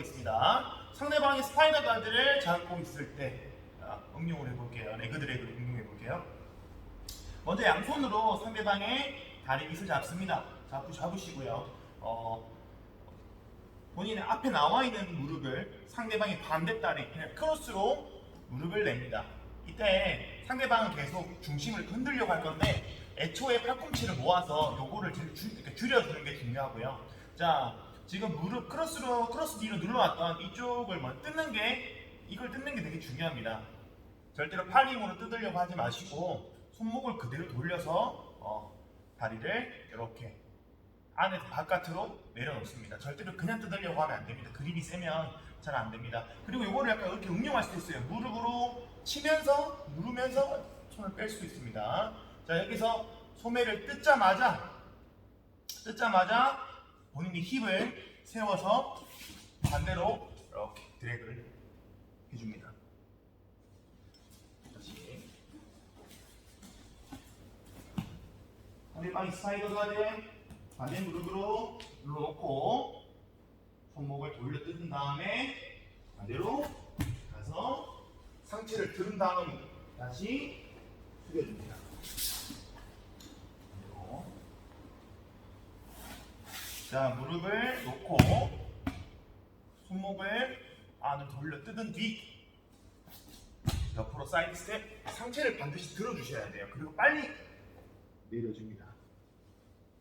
해보겠습니다. 상대방이 스파이더 가드를 잡고 있을 때 자, 응용을 해볼게요. 레그 드래그를 응용해볼게요. 먼저 양손으로 상대방의 다리 밑을 잡습니다. 잡고 잡으시고요. 어, 본인의 앞에 나와 있는 무릎을 상대방의 반대 다리 그냥 크로스로 무릎을 냅니다. 이때 상대방은 계속 중심을 흔들려고 할 건데 애초에 팔꿈치를 모아서 요거를 이렇게 줄여주는 게 중요하고요. 자, 지금 무릎 크로스로 크로스 뒤로 눌러왔던 이쪽을 먼저 뜯는 게 이걸 뜯는 게 되게 중요합니다. 절대로 팔 힘으로 뜯으려고 하지 마시고 손목을 그대로 돌려서 어, 다리를 이렇게 안에서 바깥으로 내려놓습니다. 절대로 그냥 뜯으려고 하면 안 됩니다. 그립이 세면 잘 안 됩니다. 그리고 이거를 약간 이렇게 응용할 수도 있어요. 무릎으로 치면서 누르면서 손을 뺄 수도 있습니다. 자 여기서 소매를 뜯자마자 뜯자마자 본인이 힙을 세워서 반대로 이렇게 드래그를 해줍니다. 다시 상대방이 스파이더 가드 반대 무릎으로 눌러놓고 손목을 돌려 뜯은 다음에 반대로 가서 상체를 들은 다음 다시 숙여줍니다. 반대로. 자 무릎을 놓고 손목을 안으로 돌려 뜯은 뒤 옆으로 사이드 스텝 상체를 반드시 들어주셔야 돼요. 그리고 빨리 내려줍니다.